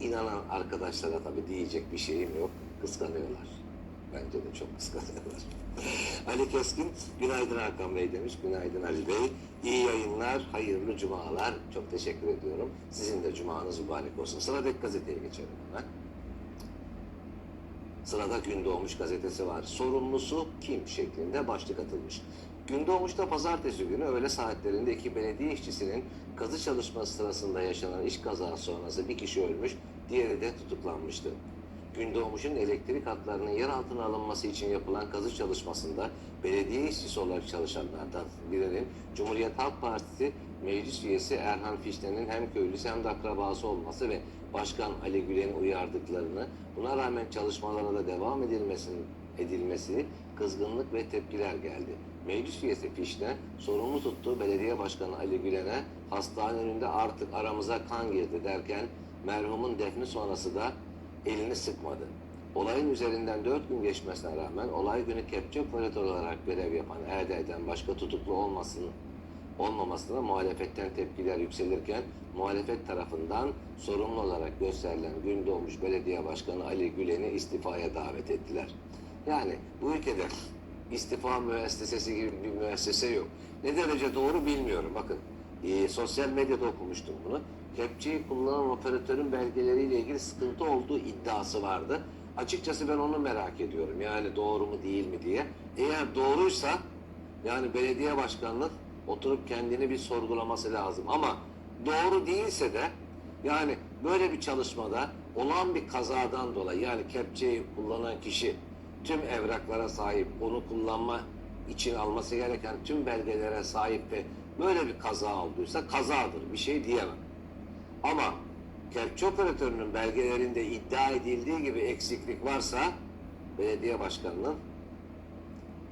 inanan arkadaşlara tabii diyecek bir şeyim yok. Kıskanıyorlar. Bence de çok kıskanıyorlar. Ali Keskin, günaydın Hakan Bey demiş. Günaydın Ali Bey. İyi yayınlar, hayırlı cumalar. Çok teşekkür ediyorum. Sizin de cumanız mübarek olsun. Sıradaki gazeteye geçelim hemen. Sırada Gündoğmuş gazetesi var. Sorumlusu kim şeklinde başlık atılmış. Gündoğmuş'ta pazartesi günü öğle saatlerinde iki belediye işçisinin kazı çalışması sırasında yaşanan iş kazası sonrası bir kişi ölmüş, diğeri de tutuklanmıştı. Gündoğmuş'un elektrik hatlarının yer altına alınması için yapılan kazı çalışmasında belediye işçisi olarak çalışanlardan birinin Cumhuriyet Halk Partisi meclis üyesi Erhan Fişne'nin hem köylüsü hem de akrabası olması ve Başkan Ali Gülen'i uyardıklarını, buna rağmen çalışmalara da devam edilmesinin edilmesi kızgınlık ve tepkiler geldi. Meclis üyesi Fişne sorumlu tuttuğu belediye başkanı Ali Gülen'e hastane önünde artık aramıza kan girdi derken merhumun defni sonrası da elini sıkmadı. Olayın üzerinden dört gün geçmesine rağmen olay günü kepçe operatör olarak görev yapan Erde'den başka tutuklu olmasın, olmamasına muhalefetten tepkiler yükselirken muhalefet tarafından sorumlu olarak gösterilen Gündoğmuş Belediye Başkanı Ali Gülen'i istifaya davet ettiler. Yani bu ülkede istifa müessesesi gibi bir müessese yok. Ne derece doğru bilmiyorum. Bakın e, sosyal medyada okumuştum bunu. Kepçeyi kullanan operatörün belgeleriyle ilgili sıkıntı olduğu iddiası vardı. Açıkçası ben onu merak ediyorum. Yani doğru mu değil mi diye. Eğer doğruysa yani belediye başkanlığı oturup kendini bir sorgulaması lazım. Ama doğru değilse de yani böyle bir çalışmada olan bir kazadan dolayı yani kepçeyi kullanan kişi tüm evraklara sahip, onu kullanma için alması gereken tüm belgelere sahip ve böyle bir kaza olduysa kazadır. Bir şey diyemem. Ama kepçe operatörünün belgelerinde iddia edildiği gibi eksiklik varsa belediye başkanının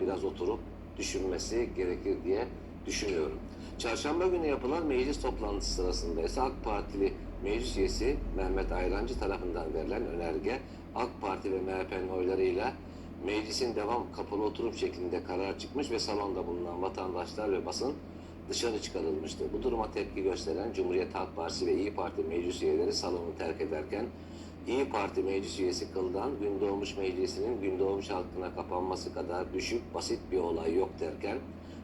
biraz oturup düşünmesi gerekir diye düşünüyorum. Çarşamba günü yapılan meclis toplantısı sırasında ise AK Partili meclis üyesi Mehmet Ayrancı tarafından verilen önerge AK Parti ve MHP'nin oylarıyla meclisin devam kapalı oturum şeklinde karar çıkmış ve salonda bulunan vatandaşlar ve basın dışarı çıkarılmıştı. Bu duruma tepki gösteren Cumhuriyet Halk Partisi ve İyi Parti meclis üyeleri salonu terk ederken İyi Parti meclis üyesi kıldan Gündoğmuş Meclisi'nin Gündoğmuş halkına kapanması kadar düşük, basit bir olay yok derken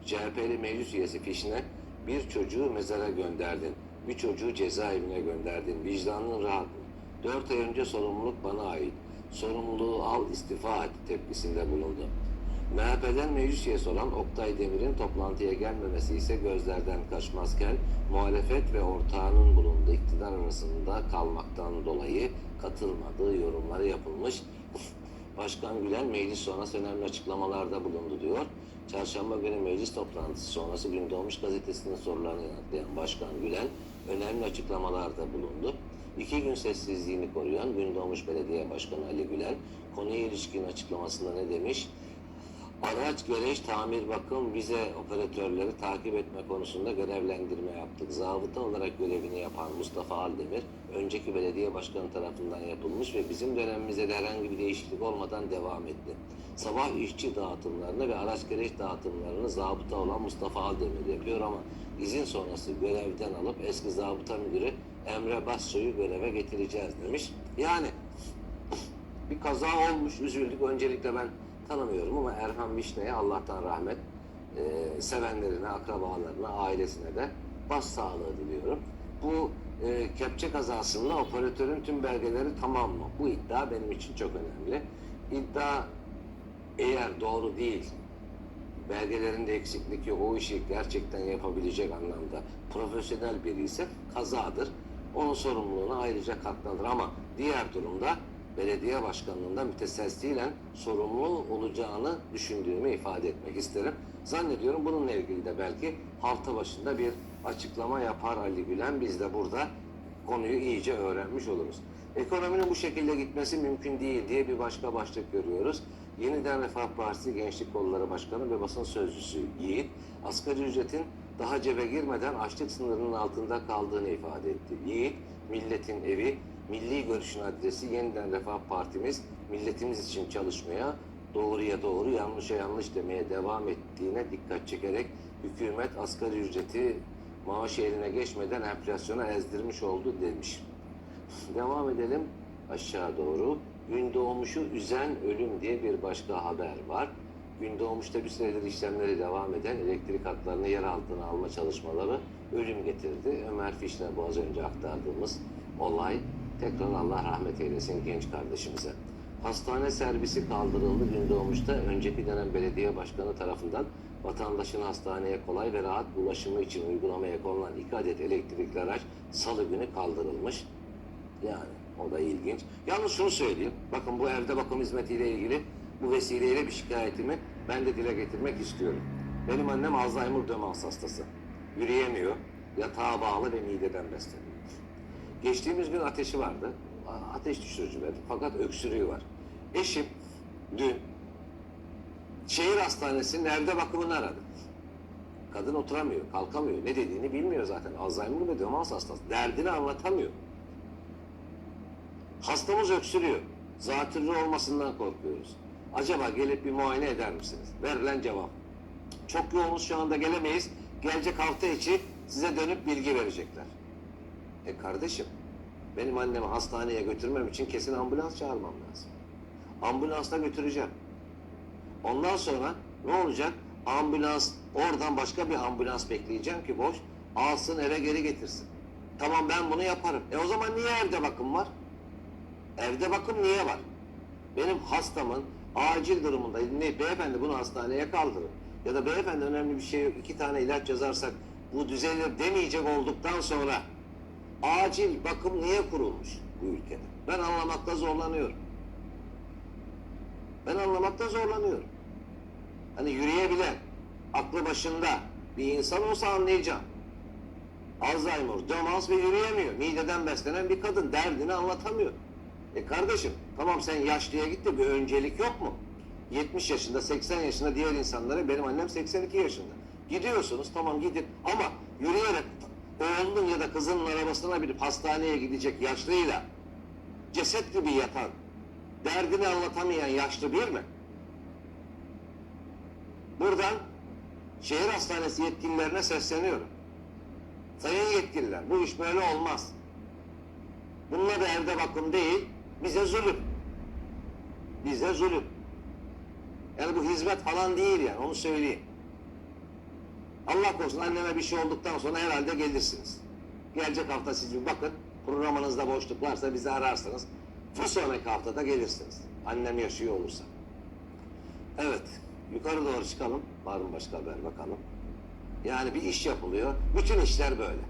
CHP'li meclis üyesi Fişne bir çocuğu mezara gönderdin, bir çocuğu cezaevine gönderdin, vicdanın rahat mı? Dört ay önce sorumluluk bana ait, sorumluluğu al istifa et tepkisinde bulundu. MHP'den meclis üyesi olan Oktay Demir'in toplantıya gelmemesi ise gözlerden kaçmazken muhalefet ve ortağının bulunduğu iktidar arasında kalmaktan dolayı katılmadığı yorumları yapılmış. Başkan Gülen meclis sonrası önemli açıklamalarda bulundu diyor. Çarşamba günü meclis toplantısı sonrası Gündoğmuş gazetesinin sorularını yanıtlayan Başkan Gülen önemli açıklamalarda bulundu. İki gün sessizliğini koruyan Gündoğmuş Belediye Başkanı Ali Gülen konuya ilişkin açıklamasında ne demiş? Araç, gereç, tamir, bakım, vize operatörleri takip etme konusunda görevlendirme yaptık. Zabıta olarak görevini yapan Mustafa Aldemir, önceki belediye başkanı tarafından yapılmış ve bizim dönemimizde de herhangi bir değişiklik olmadan devam etti. Sabah işçi dağıtımlarını ve araç gereç dağıtımlarını zabıta olan Mustafa Aldemir yapıyor ama izin sonrası görevden alıp eski zabıta müdürü Emre Bassoy'u göreve getireceğiz demiş. Yani bir kaza olmuş, üzüldük. Öncelikle ben tanımıyorum ama Erhan Vişne'ye Allah'tan rahmet, e, sevenlerine, akrabalarına, ailesine de başsağlığı diliyorum. Bu e, kepçe kazasında operatörün tüm belgeleri tamam mı? Bu iddia benim için çok önemli. İddia eğer doğru değil, belgelerinde eksiklik yok, o işi gerçekten yapabilecek anlamda profesyonel biri ise kazadır. Onun sorumluluğuna ayrıca katlanır ama diğer durumda belediye başkanlığında müteselsilen sorumlu olacağını düşündüğümü ifade etmek isterim. Zannediyorum bununla ilgili de belki hafta başında bir açıklama yapar Ali Gülen. Biz de burada konuyu iyice öğrenmiş oluruz. Ekonominin bu şekilde gitmesi mümkün değil diye bir başka başlık görüyoruz. Yeniden Refah Partisi Gençlik Kolları Başkanı ve basın sözcüsü Yiğit, asgari ücretin daha cebe girmeden açlık sınırının altında kaldığını ifade etti. Yiğit, milletin evi, milli görüşün adresi Yeniden Refah Partimiz, milletimiz için çalışmaya, doğruya doğru, yanlışa yanlış demeye devam ettiğine dikkat çekerek hükümet asgari ücreti maaşı eline geçmeden enflasyona ezdirmiş oldu demiş. Devam edelim aşağı doğru. Gündoğmuş'u üzen ölüm diye bir başka haber var. Gündoğmuş'ta bir süredir işlemleri devam eden elektrik hatlarını yer altına alma çalışmaları ölüm getirdi. Ömer Fişner bu az önce aktardığımız olay. Tekrar Allah rahmet eylesin genç kardeşimize. Hastane servisi kaldırıldı Gündoğmuş'ta. Önceki dönem belediye başkanı tarafından vatandaşın hastaneye kolay ve rahat ulaşımı için uygulamaya konulan iki adet elektrikli araç salı günü kaldırılmış. Yani o da ilginç. Yalnız şunu söyleyeyim. Bakın bu evde bakım hizmetiyle ilgili bu vesileyle bir şikayetimi ben de dile getirmek istiyorum. Benim annem Alzheimer demans hastası. Yürüyemiyor. Yatağa bağlı ve mideden besleniyor. Geçtiğimiz gün ateşi vardı. Ateş düşürücü verdi. Fakat öksürüğü var. Eşim dün şehir hastanesinin evde bakımını aradı. Kadın oturamıyor, kalkamıyor. Ne dediğini bilmiyor zaten. Alzheimer ve demans hastası. Derdini anlatamıyor. Hastamız öksürüyor. Zatürre olmasından korkuyoruz. Acaba gelip bir muayene eder misiniz? Verilen cevap. Çok yoğunuz şu anda gelemeyiz. Gelecek hafta içi size dönüp bilgi verecekler. E kardeşim, benim annemi hastaneye götürmem için kesin ambulans çağırmam lazım. Ambulansla götüreceğim. Ondan sonra ne olacak? Ambulans, oradan başka bir ambulans bekleyeceğim ki boş. Alsın eve geri getirsin. Tamam ben bunu yaparım. E o zaman niye evde bakım var? Evde bakım niye var? Benim hastamın acil durumunda ne beyefendi bunu hastaneye kaldırın. Ya da beyefendi önemli bir şey yok. iki tane ilaç yazarsak bu düzelir demeyecek olduktan sonra acil bakım niye kurulmuş bu ülkede? Ben anlamakta zorlanıyorum. Ben anlamakta zorlanıyorum. Hani yürüyebilen, aklı başında bir insan olsa anlayacağım. Alzheimer, demans ve yürüyemiyor. Mideden beslenen bir kadın derdini anlatamıyor. E kardeşim tamam sen yaşlıya git de bir öncelik yok mu? 70 yaşında, 80 yaşında diğer insanlara benim annem 82 yaşında. Gidiyorsunuz tamam gidin ama yürüyerek oğlunun ya da kızının arabasına binip hastaneye gidecek yaşlıyla ceset gibi yatan, derdini anlatamayan yaşlı bir mi? Buradan şehir hastanesi yetkililerine sesleniyorum. Sayın yetkililer bu iş böyle olmaz. Bunlar da evde bakım değil, bize zulüm. Bize zulüm. Yani bu hizmet falan değil yani, onu söyleyeyim. Allah korusun anneme bir şey olduktan sonra herhalde gelirsiniz. Gelecek hafta siz bakın, programınızda boşluk varsa bizi ararsınız. Bir sonraki haftada gelirsiniz. Annem yaşıyor olursa. Evet, yukarı doğru çıkalım. Var mı başka haber bakalım. Yani bir iş yapılıyor. Bütün işler böyle.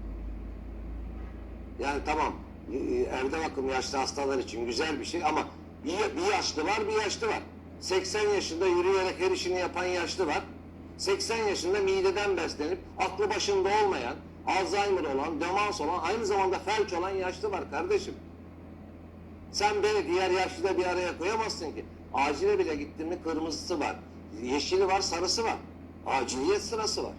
Yani tamam e, e, bakım yaşlı hastalar için güzel bir şey ama bir yaşlı var bir yaşlı var. 80 yaşında yürüyerek her işini yapan yaşlı var. 80 yaşında mideden beslenip aklı başında olmayan, Alzheimer olan, demans olan, aynı zamanda felç olan yaşlı var kardeşim. Sen beni diğer yaşlıda bir araya koyamazsın ki. Acile bile gittin mi kırmızısı var. Yeşili var, sarısı var. Aciliyet sırası var.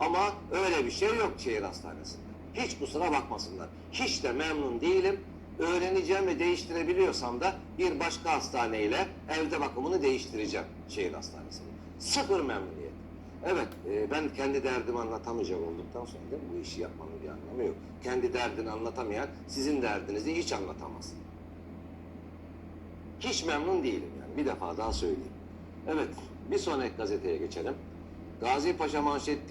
Ama öyle bir şey yok şehir hastanesinde. Hiç kusura bakmasınlar. Hiç de memnun değilim. Öğreneceğim ve değiştirebiliyorsam da bir başka hastaneyle evde bakımını değiştireceğim şehir hastanesinde. Sıfır memnuniyet. Evet, e, ben kendi derdimi anlatamayacak olduktan sonra da bu işi yapmanın bir anlamı yok. Kendi derdini anlatamayan sizin derdinizi hiç anlatamaz. Hiç memnun değilim yani. Bir defa daha söyleyeyim. Evet, bir sonraki gazeteye geçelim. Gazi Paşa manşet değil.